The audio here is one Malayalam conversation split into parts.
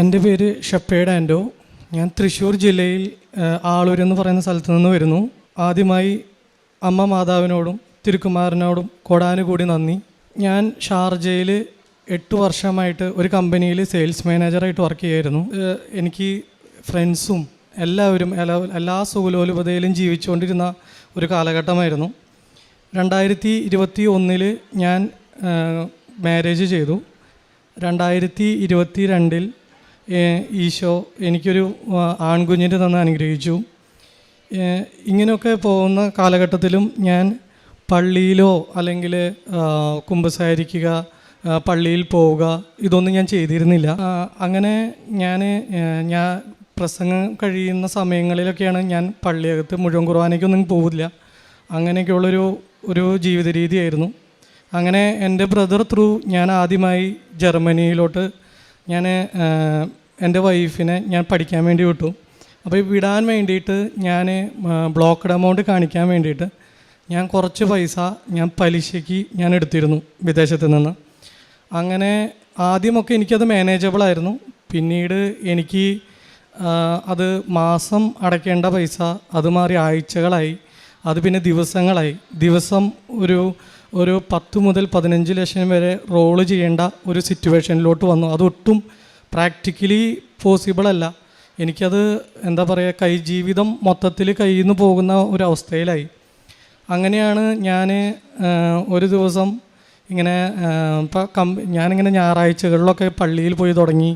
എന്റെ പേര് ഷപ്പേഡ് ആൻഡോ. ഞാൻ തൃശ്ശൂർ ജില്ലയിൽ ആളൂർ എന്ന് പറയുന്ന സ്ഥലത്തു നിന്ന് വരുന്നു. ആദ്യമായി അമ്മ മാതാവിനോടും തിരുക്കുമാരനോടും കൊടാനുകൂടി നന്ദി. ഞാൻ ഷാർജയിൽ എട്ട് വർഷമായിട്ട് ഒരു കമ്പനിയിൽ സെയിൽസ് മാനേജറായിട്ട് വർക്ക് ചെയ്യായിരുന്നു. എനിക്ക് ഫ്രണ്ട്സും എല്ലാവരും എല്ലാ എല്ലാ സുഖലോലുപതയിലും ജീവിച്ചുകൊണ്ടിരുന്ന ഒരു കാലഘട്ടമായിരുന്നു. രണ്ടായിരത്തി ഇരുപത്തി ഒന്നിൽ ഞാൻ മാരേജ് ചെയ്തു. രണ്ടായിരത്തി ഇരുപത്തി രണ്ടിൽ ഈശോ എനിക്കൊരു ആൺകുഞ്ഞിനെ തന്ന് അനുഗ്രഹിച്ചു. ഇങ്ങനെയൊക്കെ പോകുന്ന കാലഘട്ടത്തിലും ഞാൻ പള്ളിയിലോ അല്ലെങ്കിൽ കുമ്പസാരിക്കുക പള്ളിയിൽ പോവുക ഇതൊന്നും ഞാൻ ചെയ്തിരുന്നില്ല. അങ്ങനെ ഞാൻ ഞാൻ പ്രസംഗം കഴിയുന്ന സമയങ്ങളിലൊക്കെയാണ് ഞാൻ പള്ളിയകത്ത് മുഴുവൻ കുർബാനയ്ക്കൊന്നും പോവില്ല. അങ്ങനെയൊക്കെയുള്ളൊരു ഒരു ജീവിത രീതിയായിരുന്നു അങ്ങനെ എന്റെ ബ്രദർ ത്രൂ ഞാൻ ആദ്യമായി ജർമ്മനിയിലോട്ട് ഞാൻ എന്റെ വൈഫിനെ ഞാൻ പഠിക്കാൻ വേണ്ടി വിട്ടു. അപ്പോൾ വിടാൻ വേണ്ടിയിട്ട് ഞാൻ ബ്ലോക്ക്ഡ് എമൗണ്ട് കാണിക്കാൻ വേണ്ടിയിട്ട് ഞാൻ കുറച്ച് പൈസ ഞാൻ പലിശയ്ക്ക് ഞാൻ എടുത്തിരുന്നു വിദേശത്ത് നിന്ന്. അങ്ങനെ ആദ്യമൊക്കെ എനിക്കത് മാനേജബിൾ ആയിരുന്നു. പിന്നീട് എനിക്ക് അത് മാസം അടയ്ക്കേണ്ട പൈസ അത് മാറി ആഴ്ചകളായി. അത് പിന്നെ ദിവസങ്ങളായി. ദിവസം ഒരു ഒരു പത്ത് മുതൽ പതിനഞ്ച് ലക്ഷം വരെ റോൾ ചെയ്യേണ്ട ഒരു സിറ്റുവേഷനിലോട്ട് വന്നു. അതൊട്ടും പ്രാക്ടിക്കലി പോസിബിൾ അല്ല. എനിക്കത് എന്താ പറയുക കൈ ജീവിതം മൊത്തത്തിൽ കയ്യിൽ നിന്ന് പോകുന്ന ഒരു അവസ്ഥയിലായി അങ്ങനെയാണ് ഞാൻ ഒരു ദിവസം ഇങ്ങനെ ഇപ്പം കം ഞാനിങ്ങനെ ഞായറാഴ്ചകളിലൊക്കെ പള്ളിയിൽ പോയി തുടങ്ങി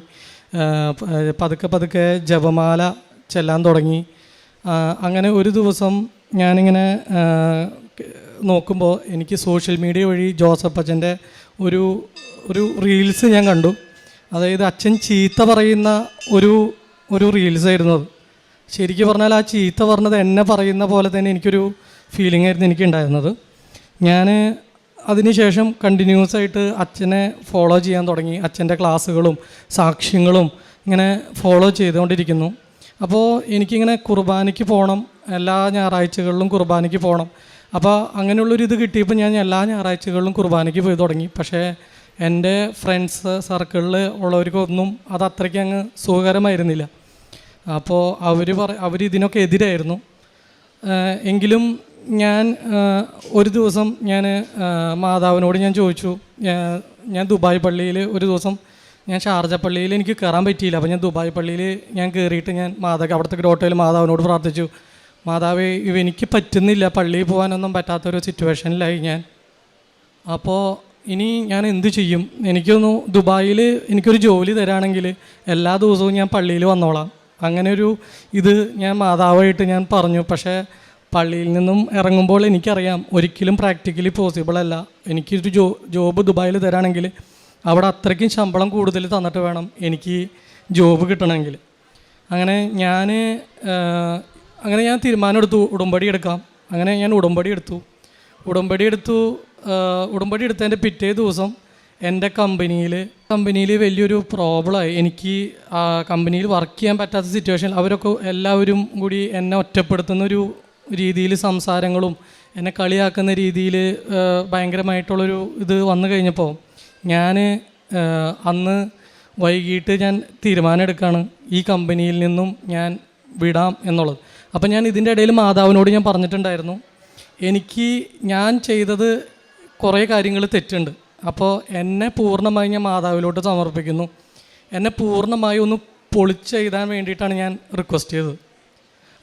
പതുക്കെ പതുക്കെ ജപമാല ചെല്ലാൻ തുടങ്ങി. അങ്ങനെ ഒരു ദിവസം ഞാനിങ്ങനെ നോക്കുമ്പോൾ എനിക്ക് സോഷ്യൽ മീഡിയ വഴി ജോസഫ് അച്ഛന്റെ ഒരു ഒരു റീൽസ് ഞാൻ കണ്ടു. അതായത് അച്ഛൻ ചീത്ത പറയുന്ന ഒരു ഒരു റീൽസ് ആയിരുന്നു അത്. ശരിക്കും പറഞ്ഞാൽ ആ ചീത്ത പറഞ്ഞത് എന്നെ പറയുന്ന പോലെ തന്നെ എനിക്കൊരു ഫീലിംഗ് ആയിരുന്നു എനിക്ക് ഉണ്ടായിരുന്നത് ഞാൻ അതിനുശേഷം കണ്ടിന്യൂസ് ആയിട്ട് അച്ഛനെ ഫോളോ ചെയ്യാൻ തുടങ്ങി. അച്ഛന്റെ ക്ലാസ്സുകളും സാക്ഷ്യങ്ങളും ഇങ്ങനെ ഫോളോ ചെയ്തുകൊണ്ടിരിക്കുന്നു. അപ്പോൾ എനിക്കിങ്ങനെ കുർബാനയ്ക്ക് പോകണം എല്ലാ ഞായറാഴ്ചകളിലും കുർബാനയ്ക്ക് പോകണം അപ്പോൾ അങ്ങനെയുള്ളൊരിത് കിട്ടിയപ്പോൾ ഞാൻ എല്ലാ ഞായറാഴ്ചകളിലും കുർബാനയ്ക്ക് പോയി തുടങ്ങി. പക്ഷേ എന്റെ ഫ്രണ്ട്സ് സർക്കിളിൽ ഉള്ളവർക്കൊന്നും അത് അത്രയ്ക്ക് അങ്ങ് സുഖകരമായിരുന്നില്ല. അപ്പോൾ അവർ പറ അവർ ഇതിനൊക്കെ എതിരായിരുന്നു. എങ്കിലും ഞാൻ ഒരു ദിവസം ഞാൻ മാതാവിനോട് ഞാൻ ചോദിച്ചു ഞാൻ ദുബായ് പള്ളിയിൽ ഒരു ദിവസം ഞാൻ ഷാർജ പള്ളിയിൽ എനിക്ക് കയറാൻ പറ്റിയില്ല. അപ്പോൾ ഞാൻ ദുബായ് പള്ളിയിൽ ഞാൻ കയറിയിട്ട് ഞാൻ മാതാവ് അവിടുത്തെ ഗ്രോട്ടയിൽ മാതാവിനോട് പ്രാർത്ഥിച്ചു. മാതാവേ എനിക്ക് പറ്റുന്നില്ല പള്ളിയിൽ പോകാനൊന്നും പറ്റാത്തൊരു സിറ്റുവേഷനിലായി ഞാൻ. അപ്പോൾ ഇനി ഞാൻ എന്ത് ചെയ്യും? എനിക്കൊന്ന് ദുബായിൽ എനിക്കൊരു ജോലി തരാണെങ്കിൽ എല്ലാ ദിവസവും ഞാൻ പള്ളിയിൽ വന്നോളാം. അങ്ങനെ ഒരു ഇത് ഞാൻ മാതാവായിട്ട് ഞാൻ പറഞ്ഞു. പക്ഷേ പള്ളിയിൽ നിന്നും ഇറങ്ങുമ്പോൾ എനിക്കറിയാം ഒരിക്കലും പ്രാക്ടിക്കലി പോസിബിൾ അല്ല. എനിക്കൊരു ജോ ജോബ് ദുബായിൽ തരാണെങ്കിൽ അവിടെ അത്രയ്ക്കും ശമ്പളം കൂടുതൽ തന്നിട്ട് വേണം എനിക്ക് ജോബ് കിട്ടണമെങ്കിൽ. അങ്ങനെ ഞാൻ അങ്ങനെ ഞാൻ തീരുമാനമെടുത്തു ഉടമ്പടി എടുക്കാം. അങ്ങനെ ഞാൻ ഉടമ്പടി എടുത്തു. ഉടമ്പടി എടുത്തു ഉടമ്പടി എടുത്തതിന്റെ പിറ്റേ ദിവസം എന്റെ കമ്പനിയിൽ കമ്പനിയിൽ വലിയൊരു പ്രോബ്ലമായി എനിക്ക് ആ കമ്പനിയിൽ വർക്ക് ചെയ്യാൻ പറ്റാത്ത സിറ്റുവേഷൻ അവരൊക്കെ എല്ലാവരും കൂടി എന്നെ ഒറ്റപ്പെടുത്തുന്ന ഒരു രീതിയിൽ സംസാരങ്ങളും എന്നെ കളിയാക്കുന്ന രീതിയിൽ ഭയങ്കരമായിട്ടുള്ളൊരു ഇത് വന്നു കഴിഞ്ഞപ്പോൾ ഞാൻ അന്ന് വൈകിട്ട് ഞാൻ തീരുമാനം എടുക്കുകയാണ് ഈ കമ്പനിയിൽ നിന്നും ഞാൻ വിടാം എന്നുള്ളത്. അപ്പം ഞാൻ ഇതിന്റെ ഇടയിൽ മാതാവിനോട് ഞാൻ പറഞ്ഞിട്ടുണ്ടായിരുന്നു എനിക്ക് ഞാൻ ചെയ്തത് കുറേ കാര്യങ്ങൾ തെറ്റുണ്ട്. അപ്പോൾ എന്നെ പൂർണമായി ഞാൻ മാതാവിലോട്ട് സമർപ്പിക്കുന്നു. എന്നെ പൂർണമായി ഒന്ന് പൊളിച്ചെഴുതാൻ വേണ്ടിയിട്ടാണ് ഞാൻ റിക്വസ്റ്റ് ചെയ്തത്.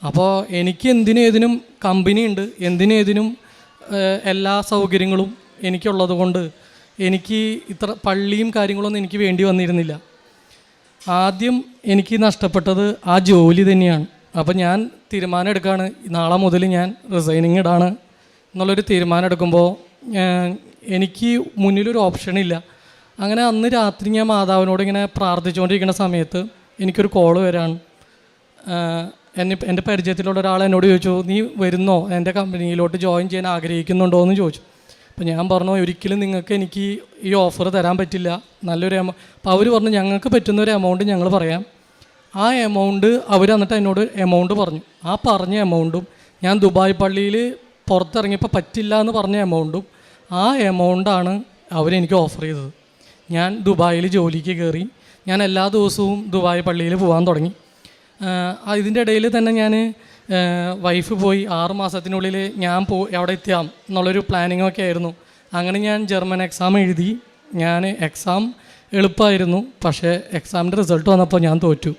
അപ്പോൾ എനിക്ക് എന്തിനേതിനും ഏതിനും കമ്പനി ഉണ്ട്. എന്തിനേതിനും എല്ലാ സൗകര്യങ്ങളും എനിക്കുള്ളത് കൊണ്ട് എനിക്ക് ഇത്ര പള്ളിയും കാര്യങ്ങളൊന്നും എനിക്ക് വേണ്ടി വന്നിരുന്നില്ല. ആദ്യം എനിക്ക് നഷ്ടപ്പെട്ടത് ആ ജോലി തന്നെയാണ്. അപ്പോൾ ഞാൻ തീരുമാനം എടുക്കുകയാണ് നാളെ മുതൽ ഞാൻ റിസൈനിങ് ഇടാണ്. എന്നുള്ളൊരു തീരുമാനം എടുക്കുമ്പോൾ എനിക്ക് മുന്നിലൊരു ഓപ്ഷൻ ഇല്ല. അങ്ങനെ അന്ന് രാത്രി ഞാൻ മാതാവിനോട് ഇങ്ങനെ പ്രാർത്ഥിച്ചുകൊണ്ടിരിക്കുന്ന സമയത്ത് എനിക്കൊരു കോൾ വരാണ്. എന്നെ എന്റെ പരിചയത്തിലുള്ള ഒരാൾ എന്നോട് ചോദിച്ചു നീ വരുന്നോ? എന്റെ കമ്പനിയിലോട്ട് ജോയിൻ ചെയ്യാൻ ആഗ്രഹിക്കുന്നുണ്ടോ? എന്ന് ചോദിച്ചു. അപ്പോൾ ഞാൻ പറഞ്ഞു ഒരിക്കലും നിങ്ങൾക്ക് എനിക്ക് ഈ ഓഫർ തരാൻ പറ്റില്ല. നല്ലൊരു എമൗ അപ്പോൾ അവർ പറഞ്ഞു ഞങ്ങൾക്ക് പറ്റുന്ന ഒരു എമൗണ്ട് ഞങ്ങൾ പറയാം. ആ എമൗണ്ട് അവർ എന്നിട്ട് എന്നോട് എമൗണ്ട് പറഞ്ഞു. ആ പറഞ്ഞ എമൗണ്ടും ഞാൻ ദുബായ് പള്ളിയിൽ പുറത്തിറങ്ങിയപ്പോൾ പറ്റില്ല എന്ന് പറഞ്ഞ എമൗണ്ടും ആ എമൗണ്ടാണ് അവരെനിക്ക് ഓഫർ ചെയ്തത്. ഞാൻ ദുബായിൽ ജോലിക്ക് കയറി ഞാൻ എല്ലാ ദിവസവും ദുബായ് പള്ളിയിൽ പോകാൻ തുടങ്ങി. ഇതിന്റെ ഇടയിൽ തന്നെ ഞാൻ വൈഫ് പോയി. ആറ് മാസത്തിനുള്ളിൽ ഞാൻ പോ അവിടെ എത്തിയാം എന്നുള്ളൊരു പ്ലാനിങ്ങൊക്കെ ആയിരുന്നു. അങ്ങനെ ഞാൻ ജർമ്മൻ എക്സാം എഴുതി. ഞാൻ എക്സാം എളുപ്പമായിരുന്നു പക്ഷേ എക്സാമിന്റെ റിസൾട്ട് വന്നപ്പോൾ ഞാൻ തോറ്റു.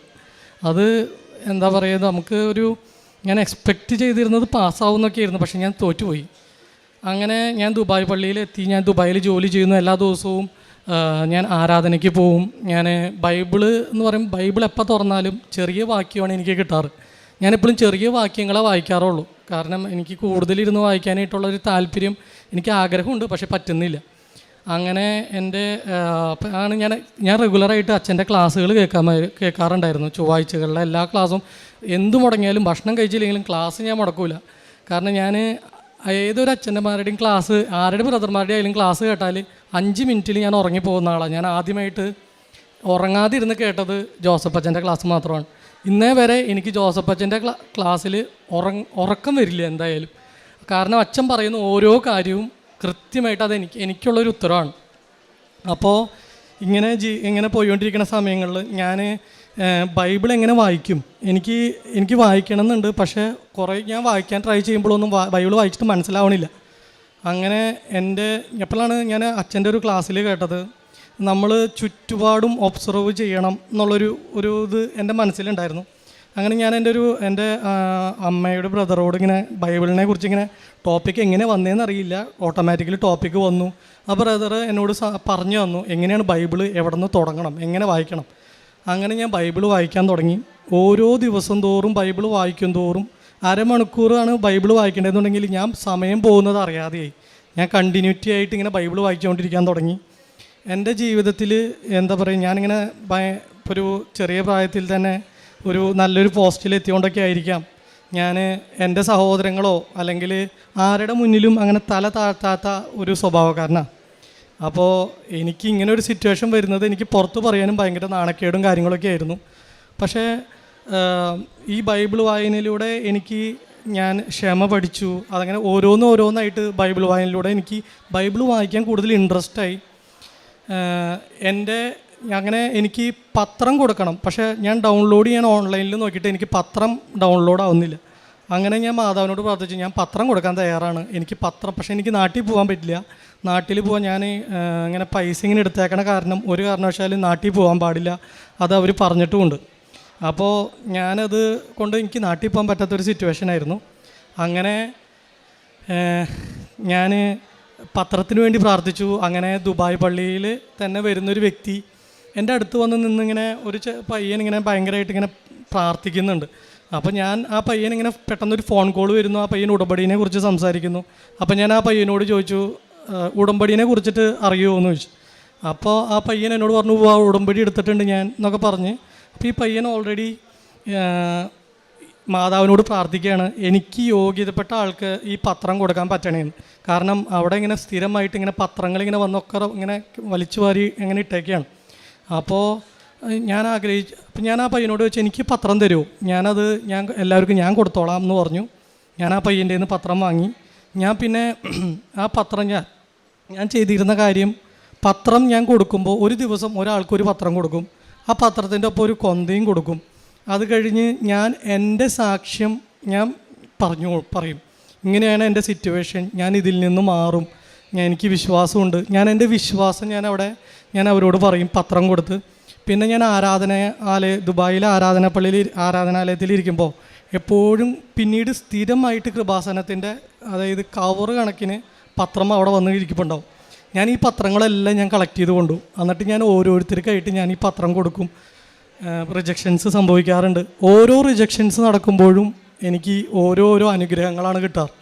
അത് എന്താ പറയുക നമുക്ക് ഒരു ഞാൻ എക്സ്പെക്റ്റ് ചെയ്തിരുന്നത് പാസ്സാവുന്നൊക്കെ ആയിരുന്നു പക്ഷേ ഞാൻ തോറ്റുപോയി. അങ്ങനെ ഞാൻ ദുബായ് പള്ളിയിൽ എത്തി ഞാൻ ദുബായിൽ ജോലി ചെയ്യുന്നു എല്ലാ ദിവസവും ഞാൻ ആരാധനയ്ക്ക് പോവും. ഞാൻ ബൈബിൾ എന്ന് പറയും ബൈബിൾ എപ്പോൾ തുറന്നാലും ചെറിയ വാക്യമാണ് എനിക്ക് കിട്ടാറ്. ഞാനെപ്പോഴും ചെറിയ വാക്യങ്ങളെ വായിക്കാറുള്ളൂ. കാരണം എനിക്ക് കൂടുതലിരുന്ന് വായിക്കാനായിട്ടുള്ളൊരു താല്പര്യം എനിക്ക് ആഗ്രഹമുണ്ട് പക്ഷെ പറ്റുന്നില്ല. അങ്ങനെ എന്റെ ആണ് ഞാൻ ഞാൻ റെഗുലറായിട്ട് അച്ഛന്റെ ക്ലാസ്സുകൾ കേൾക്കാൻ കേൾക്കാറുണ്ടായിരുന്നു. ചൊവ്വാഴ്ചകളിലെ എല്ലാ ക്ലാസ്സും എന്ത് മുടങ്ങിയാലും ഭക്ഷണം കഴിച്ചില്ലെങ്കിലും ക്ലാസ് ഞാൻ മുടക്കൂല. കാരണം ഞാൻ ഏതൊരു അച്ഛന്റെമാരുടെയും ക്ലാസ് ആരുടെ ബ്രദർമാരുടെ ആയാലും ക്ലാസ് കേട്ടാൽ അഞ്ച് മിനിറ്റിൽ ഞാൻ ഉറങ്ങിപ്പോകുന്ന ആളാണ് ഞാൻ ആദ്യമായിട്ട് ഉറങ്ങാതിരുന്ന് കേട്ടത് ജോസഫ് അച്ഛന്റെ ക്ലാസ് മാത്രമാണ്. ഇന്നേ വരെ എനിക്ക് ജോസഫ് അച്ഛന്റെ ക്ലാ ക്ലാസ്സിൽ ഉറക്കം വരില്ല എന്തായാലും. കാരണം അച്ഛൻ പറയുന്ന ഓരോ കാര്യവും കൃത്യമായിട്ട് അത് എനിക്ക് എനിക്കുള്ളൊരു ഉത്തരവാണ്. അപ്പോൾ ഇങ്ങനെ ജീ ഇങ്ങനെ പോയിക്കൊണ്ടിരിക്കുന്ന സമയങ്ങളിൽ ഞാൻ ബൈബിൾ എങ്ങനെ വായിക്കും? എനിക്ക് എനിക്ക് വായിക്കണം എന്നുണ്ട് പക്ഷേ കുറേ ഞാൻ വായിക്കാൻ ട്രൈ ചെയ്യുമ്പോഴൊന്നും ബൈബിൾ വായിച്ചിട്ട് മനസ്സിലാവണില്ല. അങ്ങനെ എന്റെ എപ്പോഴാണ് ഞാൻ അച്ഛന്റെ ഒരു ക്ലാസ്സിൽ കേട്ടത് നമ്മൾ ചുറ്റുപാടും ഒബ്സർവ് ചെയ്യണം എന്നുള്ളൊരു ഒരു ഇത് എന്റെ മനസ്സിലുണ്ടായിരുന്നു. അങ്ങനെ ഞാൻ എന്റെ ഒരു എന്റെ അമ്മയുടെ ബ്രദറോട് ഇങ്ങനെ ബൈബിളിനെ കുറിച്ച് ഇങ്ങനെ ടോപ്പിക്ക് എങ്ങനെ വന്നതെന്ന് അറിയില്ല. ഓട്ടോമാറ്റിക്കലി ടോപ്പിക്ക് വന്നു. ആ ബ്രദർ എന്നോട് പറഞ്ഞു തന്നു എങ്ങനെയാണ് ബൈബിൾ എവിടെ നിന്ന് തുടങ്ങണം? എങ്ങനെ വായിക്കണം? അങ്ങനെ ഞാൻ ബൈബിൾ വായിക്കാൻ തുടങ്ങി. ഓരോ ദിവസം തോറും ബൈബിൾ വായിക്കും തോറും അരമണിക്കൂറാണ് ബൈബിൾ വായിക്കേണ്ടതെന്നുണ്ടെങ്കിൽ ഞാൻ സമയം പോകുന്നത് അറിയാതെയായി. ഞാൻ കണ്ടിന്യൂറ്റി ആയിട്ട് ഇങ്ങനെ ബൈബിൾ വായിച്ചുകൊണ്ടിരിക്കാൻ തുടങ്ങി. എന്റെ ജീവിതത്തിൽ എന്താ പറയുക ഞാനിങ്ങനെ ഒരു ചെറിയ പ്രായത്തിൽ തന്നെ ഒരു നല്ലൊരു പോസ്റ്റിൽ എത്തിയോണ്ടൊക്കെ ആയിരിക്കാം. ഞാൻ എന്റെ സഹോദരങ്ങളോ അല്ലെങ്കിൽ ആരുടെ മുന്നിലും അങ്ങനെ തല താഴ്ത്താത്ത ഒരു സ്വഭാവക്കാരനാണ് അപ്പോൾ എനിക്ക് ഇങ്ങനെ ഒരു സിറ്റുവേഷൻ വരുന്നത് എനിക്ക് പുറത്ത് പറയാനും ഭയങ്കര നാണക്കേടും കാര്യങ്ങളൊക്കെ ആയിരുന്നു. പക്ഷേ ഈ ബൈബിൾ വായനയിലൂടെ എനിക്ക് ഞാൻ ക്ഷമ പഠിച്ചു. അതങ്ങനെ ഓരോന്ന് ഓരോന്നായിട്ട് ബൈബിൾ വായനയിലൂടെ എനിക്ക് ബൈബിൾ വായിക്കാൻ കൂടുതൽ ഇൻട്രസ്റ്റായി എന്റെ അങ്ങനെ എനിക്ക് പത്രം കൊടുക്കണം. പക്ഷേ ഞാൻ ഡൗൺലോഡ് ചെയ്യാൻ ഓൺലൈനിൽ നോക്കിയിട്ട് എനിക്ക് പത്രം ഡൗൺലോഡ് ആവുന്നില്ല. അങ്ങനെ ഞാൻ മാതാവിനോട് പ്രാർത്ഥിച്ചു ഞാൻ പത്രം കൊടുക്കാൻ തയ്യാറാണ്. എനിക്ക് പത്രം പക്ഷേ എനിക്ക് നാട്ടിൽ പോകാൻ പറ്റില്ല. നാട്ടിൽ പോകാൻ ഞാൻ ഇങ്ങനെ പൈസ ഇങ്ങനെ എടുത്തേക്കണ കാരണം ഒരു കാരണവശാലും നാട്ടിൽ പോകാൻ പാടില്ല. അത് അവർ പറഞ്ഞിട്ടുമുണ്ട്. അപ്പോൾ ഞാനത് കൊണ്ട് എനിക്ക് നാട്ടിൽ പോകാൻ പറ്റാത്തൊരു സിറ്റുവേഷൻ ആയിരുന്നു. അങ്ങനെ ഞാൻ പത്രത്തിന് വേണ്ടി പ്രാർത്ഥിച്ചു. അങ്ങനെ ദുബായ് പള്ളിയിൽ തന്നെ വരുന്നൊരു വ്യക്തി എന്റെ അടുത്ത് വന്ന് നിന്നിങ്ങനെ ഒരു പയ്യൻ ഇങ്ങനെ ഭയങ്കരമായിട്ട് ഇങ്ങനെ പ്രാർത്ഥിക്കുന്നുണ്ട്. അപ്പോൾ ഞാൻ ആ പയ്യൻ ഇങ്ങനെ പെട്ടെന്നൊരു ഫോൺ കോൾ വരുന്നു. ആ പയ്യൻ ഉടമ്പടീനെ കുറിച്ച് സംസാരിക്കുന്നു. അപ്പോൾ ഞാൻ ആ പയ്യനോട് ചോദിച്ചു "ആ, ഉടമ്പടീനെ കുറിച്ചിട്ട് അറിയുമോ എന്ന് ചോദിച്ചു. അപ്പോൾ ആ പയ്യൻ എന്നോട് പറഞ്ഞു "ഉവ്വ്, ആ ഉടമ്പടി എടുത്തിട്ടുണ്ട് ഞാൻ എന്നൊക്കെ പറഞ്ഞ് അപ്പോൾ ഈ പയ്യൻ ഓൾറെഡി മാതാവിനോട് പ്രാർത്ഥിക്കുകയാണ്. എനിക്ക് യോഗ്യതപ്പെട്ട ആൾക്ക് ഈ പത്രം കൊടുക്കാൻ പറ്റണേന്ന്. കാരണം അവിടെ ഇങ്ങനെ സ്ഥിരമായിട്ട് ഇങ്ങനെ പത്രങ്ങൾ ഇങ്ങനെ വന്നൊക്കെ ഇങ്ങനെ വലിച്ചു വാരി ഇങ്ങനെ ഇട്ടേക്കാണ്. അപ്പോൾ ഞാൻ ആഗ്രഹിച്ചു അപ്പം ഞാൻ ആ പയ്യനോട് വെച്ച് എനിക്ക് പത്രം തരുമോ ഞാനത് ഞാൻ എല്ലാവർക്കും ഞാൻ കൊടുത്തോളാം എന്ന് പറഞ്ഞു. ഞാൻ ആ പയ്യന്റെ നിന്ന് പത്രം വാങ്ങി. ഞാൻ പിന്നെ ആ പത്രം ഞാൻ ഞാൻ ചെയ്തിരുന്ന കാര്യം പത്രം ഞാൻ കൊടുക്കുമ്പോൾ ഒരു ദിവസം ഒരാൾക്കൊരു പത്രം കൊടുക്കും. ആ പത്രത്തിന്റെ ഒപ്പം ഒരു കൊന്തയും കൊടുക്കും. അത് കഴിഞ്ഞ് ഞാൻ എന്റെ സാക്ഷ്യം ഞാൻ പറഞ്ഞു പറയും. ഇങ്ങനെയാണ് എന്റെ സിറ്റുവേഷൻ. ഞാൻ ഇതിൽ നിന്ന് മാറും. ഞാൻ എനിക്ക് വിശ്വാസമുണ്ട്. ഞാൻ എന്റെ വിശ്വാസം ഞാൻ അവിടെ ഞാൻ അവരോട് പറയും പത്രം കൊടുത്ത്. പിന്നെ ഞാൻ ആരാധന ആലയ ദുബായിലെ ആരാധനപ്പള്ളിയിൽ ആരാധനാലയത്തിൽ ഇരിക്കുമ്പോൾ എപ്പോഴും പിന്നീട് സ്ഥിരമായിട്ട് കൃപാസനത്തിന്റെ അതായത് കവർ കണക്കിന് പത്രം അവിടെ വന്ന് ഇരിക്കുന്നുണ്ടാവും ഞാൻ ഈ പത്രങ്ങളെല്ലാം ഞാൻ കളക്ട് ചെയ്ത് കൊണ്ടു. എന്നിട്ട് ഞാൻ ഓരോരുത്തർക്കായിട്ട് ഞാൻ ഈ പത്രം കൊടുക്കും. റിജക്ഷൻസ് സംഭവിക്കാറുണ്ട്. ഓരോ റിജക്ഷൻസ് നടക്കുമ്പോഴും എനിക്ക് ഓരോരോ അനുഗ്രഹങ്ങളാണ് കിട്ടാറ്.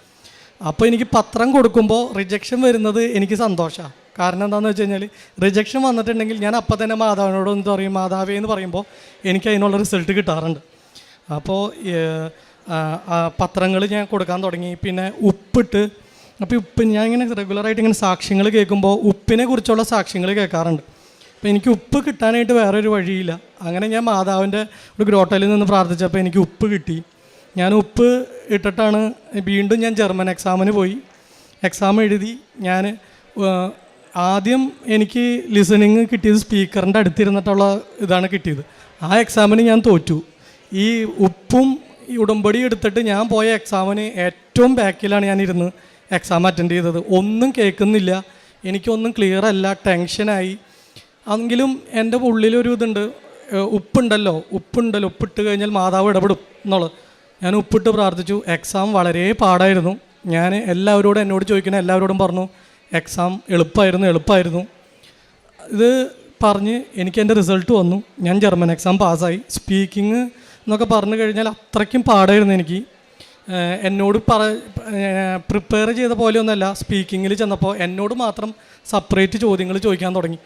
അപ്പോൾ എനിക്ക് പത്രം കൊടുക്കുമ്പോൾ റിജക്ഷൻ വരുന്നത് എനിക്ക് സന്തോഷമാണ് കാരണം എന്താണെന്ന് വെച്ച് കഴിഞ്ഞാൽ റിജക്ഷൻ വന്നിട്ടുണ്ടെങ്കിൽ ഞാൻ അപ്പം തന്നെ മാതാവിനോട് എന്ത് പറയും മാതാവേ എന്ന് പറയുമ്പോൾ എനിക്ക് അതിനുള്ള റിസൾട്ട് കിട്ടാറുണ്ട്. അപ്പോൾ പത്രങ്ങൾ ഞാൻ കൊടുക്കാൻ തുടങ്ങി. പിന്നെ ഉപ്പിട്ട് അപ്പോൾ ഉപ്പ് ഞാൻ ഇങ്ങനെ റെഗുലറായിട്ട് ഇങ്ങനെ സാക്ഷ്യങ്ങൾ കേൾക്കുമ്പോൾ ഉപ്പിനെ കുറിച്ചുള്ള സാക്ഷ്യങ്ങൾ കേൾക്കാറുണ്ട്. അപ്പോൾ എനിക്ക് ഉപ്പ് കിട്ടാനായിട്ട് വേറൊരു വഴിയില്ല. അങ്ങനെ ഞാൻ മാതാവിന്റെ ഒരു ഗ്രോട്ടയിൽ നിന്ന് പ്രാർത്ഥിച്ചപ്പോൾ എനിക്ക് ഉപ്പ് കിട്ടി. ഞാൻ ഉപ്പ് ഇട്ടിട്ടാണ് വീണ്ടും ഞാൻ ജർമ്മൻ എക്സാമിന് പോയി. എക്സാം എഴുതി ഞാൻ ആദ്യം എനിക്ക് ലിസണിങ് കിട്ടിയത് സ്പീക്കറിന്റെ അടുത്തിരുന്നിട്ടുള്ള ഇതാണ് കിട്ടിയത്. ആ എക്സാമിന് ഞാൻ തോറ്റു. ഈ ഉപ്പും ഈ ഉടമ്പടി എടുത്തിട്ട് ഞാൻ പോയ എക്സാമിന് ഏറ്റവും ബാക്കിലാണ് ഞാൻ ഇരുന്ന് എക്സാം അറ്റൻഡ് ചെയ്തത്. ഒന്നും കേൾക്കുന്നില്ല. എനിക്കൊന്നും ക്ലിയർ അല്ല. ടെൻഷനായി എങ്കിലും എന്റെ ഉള്ളിലൊരു ഇതുണ്ട്. ഉപ്പുണ്ടല്ലോ. ഉപ്പുണ്ടല്ലോ. ഉപ്പിട്ട് കഴിഞ്ഞാൽ മാതാവ് ഇടപെടും എന്നുള്ളത്. ഞാൻ ഉപ്പിട്ട് പ്രാർത്ഥിച്ചു. എക്സാം വളരെ പാടായിരുന്നു. ഞാൻ എല്ലാവരോടും എന്നോട് ചോദിക്കുന്ന എല്ലാവരോടും പറഞ്ഞു. എക്സാം എളുപ്പമായിരുന്നു എളുപ്പമായിരുന്നു ഇത് പറഞ്ഞ് എനിക്ക് എന്റെ റിസൾട്ട് വന്നു. ഞാൻ ജർമ്മൻ എക്സാം പാസ്സായി. സ്പീക്കിംഗ് എന്നൊക്കെ പറഞ്ഞു കഴിഞ്ഞാൽ അത്രയ്ക്കും പാടായിരുന്നു എനിക്ക്. എന്നോട് പറ പ്രിപ്പയർ ചെയ്ത പോലെയൊന്നുമല്ല സ്പീക്കിങ്ങിൽ ചെന്നപ്പോൾ എന്നോട് മാത്രം സെപ്പറേറ്റ് ചോദ്യങ്ങൾ ചോദിക്കാൻ തുടങ്ങി.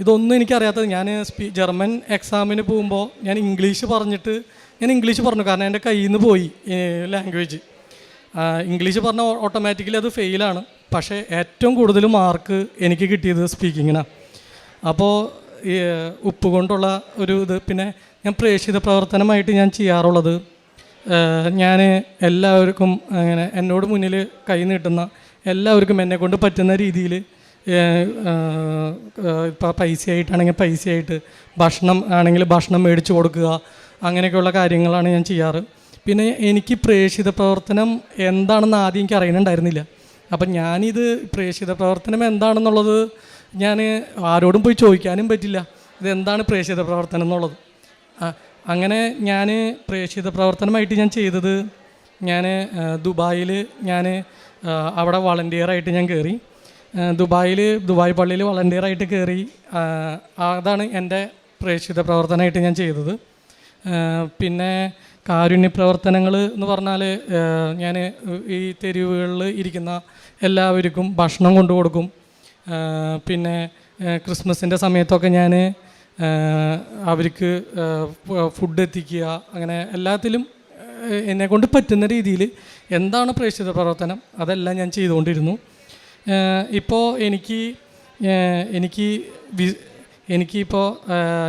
ഇതൊന്നും എനിക്കറിയാത്തത്. ഞാൻ സ്പീ ജർമ്മൻ എക്സാമിന് പോകുമ്പോൾ ഞാൻ ഇംഗ്ലീഷ് പറഞ്ഞിട്ട് ഞാൻ ഇംഗ്ലീഷ് പറഞ്ഞു. കാരണം എന്റെ കയ്യിൽ നിന്ന് പോയി ലാംഗ്വേജ് ഇംഗ്ലീഷ് പറഞ്ഞാൽ ഓട്ടോമാറ്റിക്കലി അത് ഫെയിലാണ് പക്ഷേ ഏറ്റവും കൂടുതൽ മാർക്ക് എനിക്ക് കിട്ടിയത് സ്പീക്കിങ്ങിനാണ് അപ്പോൾ ഉപ്പ് കൊണ്ടുള്ള ഒരു ഇത്. പിന്നെ ഞാൻ പ്രേക്ഷിത പ്രവർത്തനമായിട്ട് ഞാൻ ചെയ്യാറുള്ളത് ഞാൻ എല്ലാവർക്കും അങ്ങനെ എന്നോട് മുന്നിൽ കൈ നീട്ടുന്ന എല്ലാവർക്കും എന്നെ കൊണ്ട് പറ്റുന്ന രീതിയിൽ ഇപ്പോൾ പൈസയായിട്ടാണെങ്കിൽ പൈസയായിട്ട് ഭക്ഷണം ആണെങ്കിൽ ഭക്ഷണം മേടിച്ചു കൊടുക്കുക അങ്ങനെയൊക്കെയുള്ള കാര്യങ്ങളാണ് ഞാൻ ചെയ്യാറ്. പിന്നെ എനിക്ക് പ്രേക്ഷിത പ്രവർത്തനം എന്താണെന്ന് ആദ്യം എനിക്ക് അറിയണുണ്ടായിരുന്നില്ല. അപ്പം ഞാനിത് പ്രേക്ഷിത പ്രവർത്തനം എന്താണെന്നുള്ളത് ഞാൻ ആരോടും പോയി ചോദിക്കാനും പറ്റില്ല. ഇതെന്താണ് പ്രേക്ഷിത പ്രവർത്തനം എന്നുള്ളത്? അങ്ങനെ ഞാൻ പ്രേക്ഷിത പ്രവർത്തനമായിട്ട് ഞാൻ ചെയ്തത് ഞാൻ ദുബായിൽ ഞാൻ അവിടെ വളണ്ടിയറായിട്ട് ഞാൻ കയറി. ദുബായിൽ ദുബായ് പള്ളിയിൽ വളണ്ടിയറായിട്ട് കയറി. അതാണ് എന്റെ പ്രേക്ഷിത പ്രവർത്തനമായിട്ട് ഞാൻ ചെയ്തത്. പിന്നെ കാരുണ്യ പ്രവർത്തനങ്ങൾ എന്ന് പറഞ്ഞാൽ ഞാൻ ഈ തെരുവുകളിൽ ഇരിക്കുന്ന എല്ലാവർക്കും ഭക്ഷണം കൊണ്ടു കൊടുക്കും. പിന്നെ ക്രിസ്മസിന്റെ സമയത്തൊക്കെ ഞാൻ അവർക്ക് ഫുഡ് എത്തിക്കുക അങ്ങനെ എല്ലാത്തിലും എന്നെ കൊണ്ട് പറ്റുന്ന രീതിയിൽ എന്താണ് പ്രേക്ഷിത പ്രവർത്തനം അതെല്ലാം ഞാൻ ചെയ്തുകൊണ്ടിരുന്നു. ഇപ്പോൾ എനിക്ക് എനിക്ക് എനിക്കിപ്പോൾ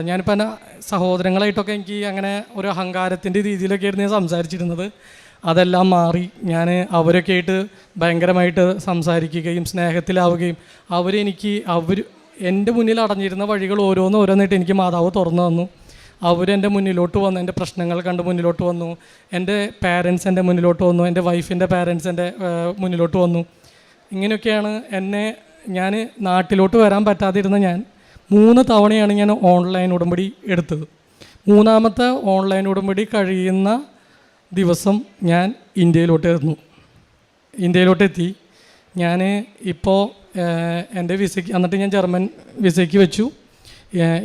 ഞാനിപ്പോൾ എന്റെ സഹോദരങ്ങളായിട്ടൊക്കെ എനിക്ക് അങ്ങനെ ഒരു അഹങ്കാരത്തിന്റെ രീതിയിലൊക്കെ ആയിരുന്നു ഞാൻ സംസാരിച്ചിരുന്നത്. അതെല്ലാം മാറി ഞാൻ അവരൊക്കെ ആയിട്ട് ഭയങ്കരമായിട്ട് സംസാരിക്കുകയും സ്നേഹത്തിലാവുകയും അവരെനിക്ക് അവർ എന്റെ മുന്നിൽ അടഞ്ഞിരുന്ന വഴികൾ ഓരോന്ന് ഓരോന്നായിട്ട് എനിക്ക് മാതാവ് തുറന്നു തന്നു. അവരെന്റെ മുന്നിലോട്ട് വന്നു എന്റെ പ്രശ്നങ്ങൾ കണ്ട് മുന്നിലോട്ട് വന്നു എന്റെ പാരൻസ് എന്റെ മുന്നിലോട്ട് വന്നു എന്റെ വൈഫിന്റെ പാരൻസ് എന്റെ മുന്നിലോട്ട് വന്നു. ഇങ്ങനെയൊക്കെയാണ് എന്നെ ഞാൻ നാട്ടിലോട്ട് വരാൻ പറ്റാതിരുന്ന ഞാൻ മൂന്ന് തവണയാണ് ഞാൻ ഓൺലൈൻ ഉടമ്പടി എടുത്തത്. മൂന്നാമത്തെ ഓൺലൈൻ ഉടമ്പടി കഴിയുന്ന ദിവസം ഞാൻ ഇന്ത്യയിലോട്ട് എത്തുന്നു. ഇന്ത്യയിലോട്ട് എത്തി. ഞാൻ ഇപ്പോൾ എന്റെ വിസയ്ക്ക് എന്നിട്ട് ഞാൻ ജർമ്മൻ വിസയ്ക്ക് വെച്ചു.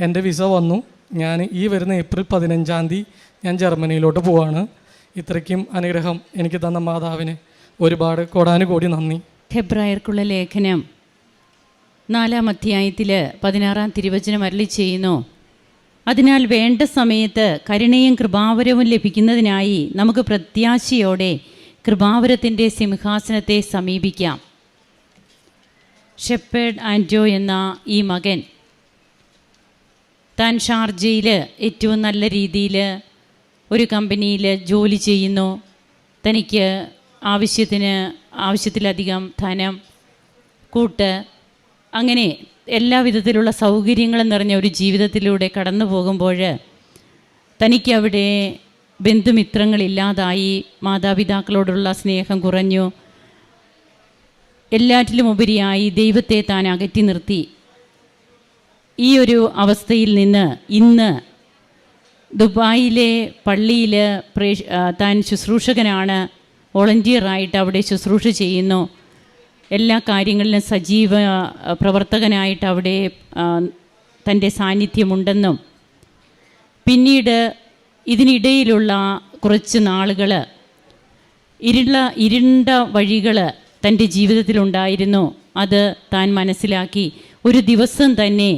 എന്റെ വിസ വന്നു. ഞാൻ ഈ വരുന്ന ഏപ്രിൽ പതിനഞ്ചാം തീയതി ഞാൻ ജർമ്മനിയിലോട്ട് പോവാണ്. ഇത്രയ്ക്കും അനുഗ്രഹം എനിക്ക് തന്ന മാതാവിന് ഒരുപാട് കോടാനുകോടി നന്ദി. ഹെബ്രായർക്കുള്ള ലേഖനം. നാലാം അധ്യായത്തിൽ പതിനാറാം തിരുവചനം അരളി ചെയ്യുന്നു. അതിനാൽ വേണ്ട സമയത്ത് കരുണയും കൃപാവരവും ലഭിക്കുന്നതിനായി നമുക്ക് പ്രത്യാശയോടെ കൃപാവരത്തിന്റെ സിംഹാസനത്തെ സമീപിക്കാം. ഷെപ്പേഡ് ആൻഡോ എന്ന ഈ മകൻ താൻ ഷാർജയിൽ ഏറ്റവും നല്ല രീതിയിൽ ഒരു കമ്പനിയിൽ ജോലി ചെയ്യുന്നു. തനിക്ക് ആവശ്യത്തിന് ആവശ്യത്തിലധികം ധനം കൂട്ട് അങ്ങനെ എല്ലാ വിധത്തിലുള്ള സൗകര്യങ്ങളും നിറഞ്ഞ ഒരു ജീവിതത്തിലൂടെ കടന്നു പോകുമ്പോൾ തനിക്ക് അവിടെ ബന്ധുമിത്രങ്ങളില്ലാതായി മാതാപിതാക്കളോടുള്ള സ്നേഹം കുറഞ്ഞു. എല്ലാറ്റിലും ഉപരിയായി ദൈവത്തെ താൻ അകറ്റി നിർത്തി. ഈ ഒരു അവസ്ഥയിൽ നിന്ന് ഇന്ന് ദുബായിലെ പള്ളിയിൽ പ്രേ താൻ ശുശ്രൂഷകനാണ് വോളണ്ടിയറായിട്ട് അവിടെ ശുശ്രൂഷ ചെയ്യുന്നു. എല്ലാ കാര്യങ്ങളിലും സജീവ പ്രവർത്തകനായിട്ട് അവിടെ തന്റെ സാന്നിധ്യമുണ്ടെന്നും പിന്നീട് ഇതിനിടയിലുള്ള കുറച്ച് നാളുകൾ ഇരുള ഇരുണ്ട വഴികൾ തന്റെ ജീവിതത്തിലുണ്ടായിരുന്നു. അത് താൻ മനസ്സിലാക്കി. ഒരു ദിവസം തന്നെ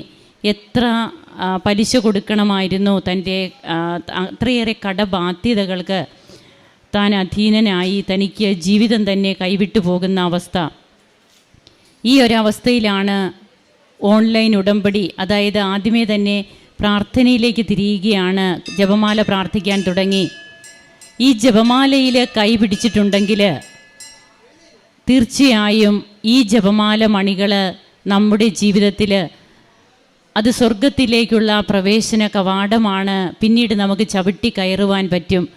എത്ര പലിശ കൊടുക്കണമായിരുന്നു തന്റെ അത്രയേറെ കടബാധ്യതകൾക്ക്. താൻ അധീനനായി തനിക്ക് ജീവിതം തന്നെ കൈവിട്ടു പോകുന്ന അവസ്ഥ. ഈ ഒരവസ്ഥയിലാണ് ഓൺലൈൻ ഉടമ്പടി അതായത് ആദ്യമേ തന്നെ പ്രാർത്ഥനയിലേക്ക് തിരിയുകയാണ് ജപമാല പ്രാർത്ഥിക്കാൻ തുടങ്ങി. ഈ ജപമാലയിൽ കൈ പിടിച്ചിട്ടുണ്ടെങ്കിൽ തീർച്ചയായും ഈ ജപമാല മണികൾ നമ്മുടെ ജീവിതത്തിൽ അത് സ്വർഗത്തിലേക്കുള്ള പ്രവേശന കവാടമാണ്. പിന്നീട് നമുക്ക് ചവിട്ടി കയറുവാൻ പറ്റും.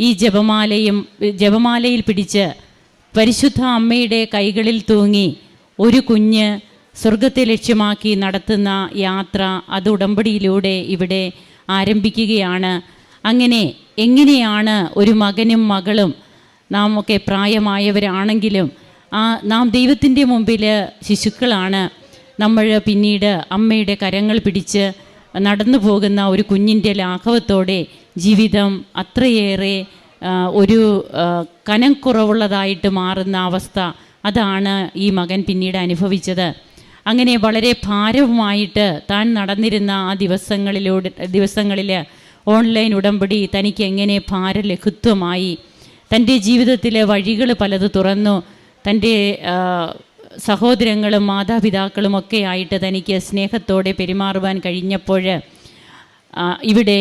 ഈ ജപമാലയും ജപമാലയിൽ പിടിച്ച് പരിശുദ്ധ അമ്മയുടെ കൈകളിൽ തൂങ്ങി ഒരു കുഞ്ഞ് സ്വർഗത്തെ ലക്ഷ്യമാക്കി നടത്തുന്ന യാത്ര അത് ഉടമ്പടിയിലൂടെ ഇവിടെ ആരംഭിക്കുകയാണ്. അങ്ങനെ എങ്ങനെയാണ് ഒരു മകനും മകളും നാം ഒക്കെ പ്രായമായവരാണെങ്കിലും ആ നാം ദൈവത്തിന്റെ മുമ്പിൽ ശിശുക്കളാണ്. നമ്മൾ പിന്നീട് അമ്മയുടെ കരങ്ങൾ പിടിച്ച് നടന്നു പോകുന്ന ഒരു കുഞ്ഞിന്റെ ലാഘവത്തോടെ ജീവിതം അത്രയേറെ ഒരു കനം കുറവുള്ളതായിട്ട് മാറുന്ന അവസ്ഥ അതാണ് ഈ മകൻ പിന്നീട് അനുഭവിച്ചത്. അങ്ങനെ വളരെ ഭാരവുമായിട്ട് താൻ നടന്നിരുന്ന ആ ദിവസങ്ങളിലൂടെ ദിവസങ്ങളിൽ ഓൺലൈൻ ഉടമ്പടി തനിക്ക് എങ്ങനെ ഭാരലഘുത്വമായി തന്റെ ജീവിതത്തിലെ വഴികൾ പലത് തുറന്നു തന്റെ സഹോദരങ്ങളും മാതാപിതാക്കളും ഒക്കെ ആയിട്ട് തനിക്ക് സ്നേഹത്തോടെ പെരുമാറുവാൻ കഴിഞ്ഞപ്പോൾ ഇവിടെ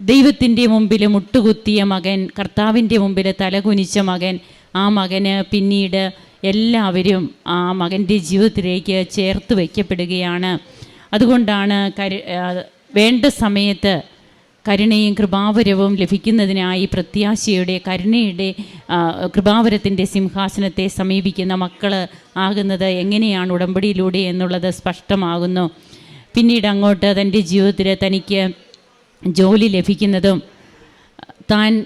ദൈവത്തിന്റെ മുമ്പിൽ മുട്ടുകുത്തിയ മകൻ കർത്താവിന്റെ മുമ്പിൽ തലകുനിച്ച മകൻ ആ മകന് പിന്നീട് എല്ലാവരും ആ മകന്റെ ജീവിതത്തിലേക്ക് ചേർത്ത് വയ്ക്കപ്പെടുകയാണ് അതുകൊണ്ടാണ് കരു വേണ്ട സമയത്ത് കരുണയും കൃപാവരവും ലഭിക്കുന്നതിനായി പ്രത്യാശയുടെ കരുണയുടെ കൃപാവരത്തിന്റെ സിംഹാസനത്തെ സമീപിക്കുന്ന മക്കൾ ആകുന്നത് എങ്ങനെയാണ് ഉടമ്പടിയിലൂടെ എന്നുള്ളത് സ്പഷ്ടമാകുന്നു. പിന്നീട് അങ്ങോട്ട് തന്റെ ജീവിതത്തിൽ തനിക്ക് ജോലി ലഭിക്കുന്നതും താൻ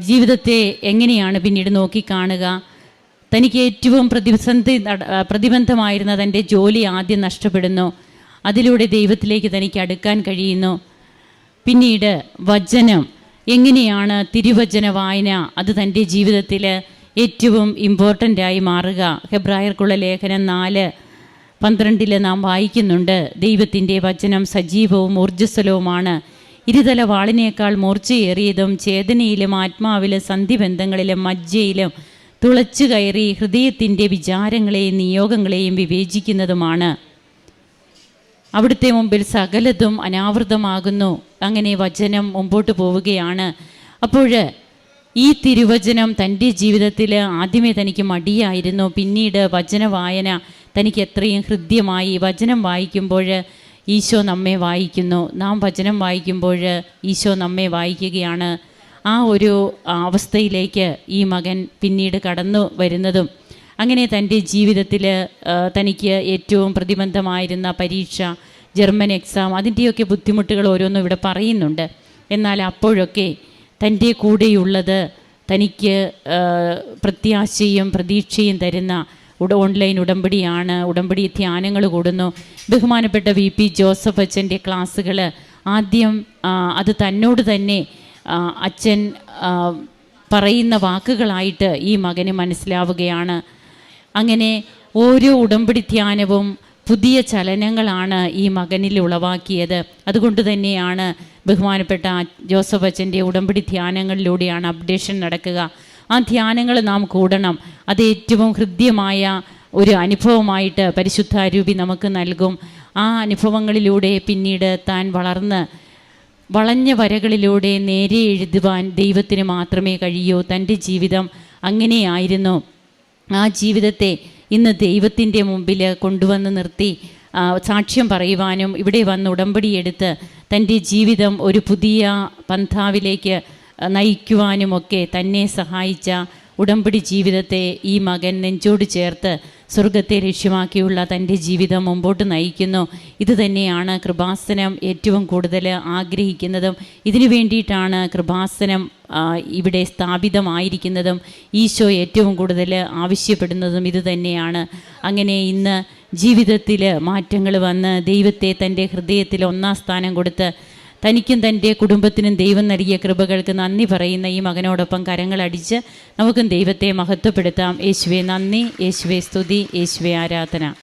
ജീവിതത്തെ എങ്ങനെയാണ് പിന്നീട് നോക്കിക്കാണുക? തനിക്ക് ഏറ്റവും പ്രതിസന്ധി പ്രതിബന്ധമായിരുന്ന തന്റെ ജോലി ആദ്യം നഷ്ടപ്പെടുന്നു. അതിലൂടെ ദൈവത്തിലേക്ക് തനിക്ക് അടുക്കാൻ കഴിയുന്നു. പിന്നീട് വചനം. എങ്ങനെയാണ് തിരുവചന വായന? അത് തന്റെ ജീവിതത്തിൽ ഏറ്റവും ഇമ്പോർട്ടന്റായി മാറുക. ഹെബ്രായർക്കുള്ള ലേഖനം നാല് പന്ത്രണ്ടിൽ നാം വായിക്കുന്നുണ്ട്. ദൈവത്തിന്റെ വചനം സജീവവും ഊർജസ്വലവുമാണ്. ഇരുതല വാളിനേക്കാൾ മൂർച്ചയേറിയതും ചേതനയിലും ആത്മാവിലും സന്ധിബന്ധങ്ങളിലും മജ്ജയിലും തുളച്ചു കയറി ഹൃദയത്തിന്റെ വിചാരങ്ങളെയും നിയോഗങ്ങളെയും വിവേചിക്കുന്നതുമാണ്. അവിടുത്തെ മുമ്പിൽ സകലതും അനാവൃതമാകുന്നു. അങ്ങനെ വചനം മുമ്പോട്ട് പോവുകയാണ്. അപ്പോൾ ഈ തിരുവചനം തന്റെ ജീവിതത്തിൽ ആദ്യമേ തനിക്ക് മടിയായിരുന്നു. പിന്നീട് വചന വായന തനിക്ക് എത്രയും ഹൃദ്യമായി വചനം വായിക്കുമ്പോൾ ഈശോ നമ്മെ വായിക്കുന്നു. നാം വചനം വായിക്കുമ്പോൾ ഈശോ നമ്മെ വായിക്കുകയാണ്. ആ ഒരു അവസ്ഥയിലേക്ക് ഈ മകൻ പിന്നീട് കടന്നു വരുന്നതും അങ്ങനെ തന്റെ ജീവിതത്തിൽ തനിക്ക് ഏറ്റവും പ്രതിബന്ധമായിരുന്ന പരീക്ഷ ജർമ്മൻ എക്സാം അതിന്റെയൊക്കെ ബുദ്ധിമുട്ടുകൾ ഓരോന്നും ഇവിടെ പറയുന്നുണ്ട്. എന്നാൽ അപ്പോഴൊക്കെ തന്റെ കൂടെയുള്ളത് തനിക്ക് പ്രത്യാശയും പ്രതീക്ഷയും തരുന്ന ഉട ഓൺലൈൻ ഉടമ്പടിയാണ് ഉടമ്പടി ധ്യാനങ്ങൾ കൂടുന്നു. ബഹുമാനപ്പെട്ട വി പി ജോസഫ് അച്ഛന്റെ ക്ലാസ്സുകൾ ആദ്യം അത് തന്നോട് തന്നെ അച്ഛൻ പറയുന്ന വാക്കുകളായിട്ട് ഈ മകന് മനസ്സിലാവുകയാണ്. അങ്ങനെ ഓരോ ഉടമ്പടി ധ്യാനവും പുതിയ ചലനങ്ങളാണ് ഈ മകനിൽ ഉളവാക്കിയത്. അതുകൊണ്ട് തന്നെയാണ് ബഹുമാനപ്പെട്ട ജോസഫ് അച്ഛന്റെ ഉടമ്പടി ധ്യാനങ്ങളിലൂടെയാണ് അപ്ഡേഷൻ നടക്കുക. ആ ധ്യാനങ്ങൾ നാം കൂടണം. അത് ഏറ്റവും ഹൃദ്യമായ ഒരു അനുഭവമായിട്ട് പരിശുദ്ധ രൂപി നമുക്ക് നൽകും. ആ അനുഭവങ്ങളിലൂടെ പിന്നീട് താൻ വളർന്ന് വളഞ്ഞ വരകളിലൂടെ നേരെ എഴുതുവാൻ ദൈവത്തിന് മാത്രമേ കഴിയൂ. തന്റെ ജീവിതം അങ്ങനെയായിരുന്നു. ആ ജീവിതത്തെ ഇന്ന് ദൈവത്തിന്റെ മുമ്പിൽ കൊണ്ടുവന്ന് നിർത്തി സാക്ഷ്യം പറയുവാനും ഇവിടെ വന്ന് ഉടമ്പടിയെടുത്ത് തന്റെ ജീവിതം ഒരു പുതിയ പന്ഥാവിലേക്ക് നയിക്കുവാനുമൊക്കെ തന്നെ സഹായിച്ച ഉടമ്പടി ജീവിതത്തെ ഈ മകൻ നെഞ്ചോട് ചേർത്ത് സ്വർഗത്തെ ലക്ഷ്യമാക്കിയുള്ള തന്റെ ജീവിതം മുമ്പോട്ട് നയിക്കുന്നു. ഇത് തന്നെയാണ് കൃപാസനം ഏറ്റവും കൂടുതൽ ആഗ്രഹിക്കുന്നതും. ഇതിനു വേണ്ടിയിട്ടാണ് കൃപാസനം ഇവിടെ സ്ഥാപിതമായിരിക്കുന്നതും. ഈശോ ഏറ്റവും കൂടുതൽ ആവശ്യപ്പെടുന്നതും ഇത് തന്നെയാണ്. അങ്ങനെ ഇന്ന് ജീവിതത്തിൽ മാറ്റങ്ങൾ വന്ന് ദൈവത്തെ തന്റെ ഹൃദയത്തിൽ ഒന്നാം സ്ഥാനം കൊടുത്ത് തനിക്കും തന്റെ കുടുംബത്തിനും ദൈവം നൽകിയ കൃപകൾക്ക് നന്ദി പറയുന്ന ഈ മകനോടൊപ്പം കരങ്ങളടിച്ച് നമുക്കും ദൈവത്തെ മഹത്വപ്പെടുത്താം. യേശുവെ നന്ദി. യേശുവെ സ്തുതി. യേശുവെ ആരാധന.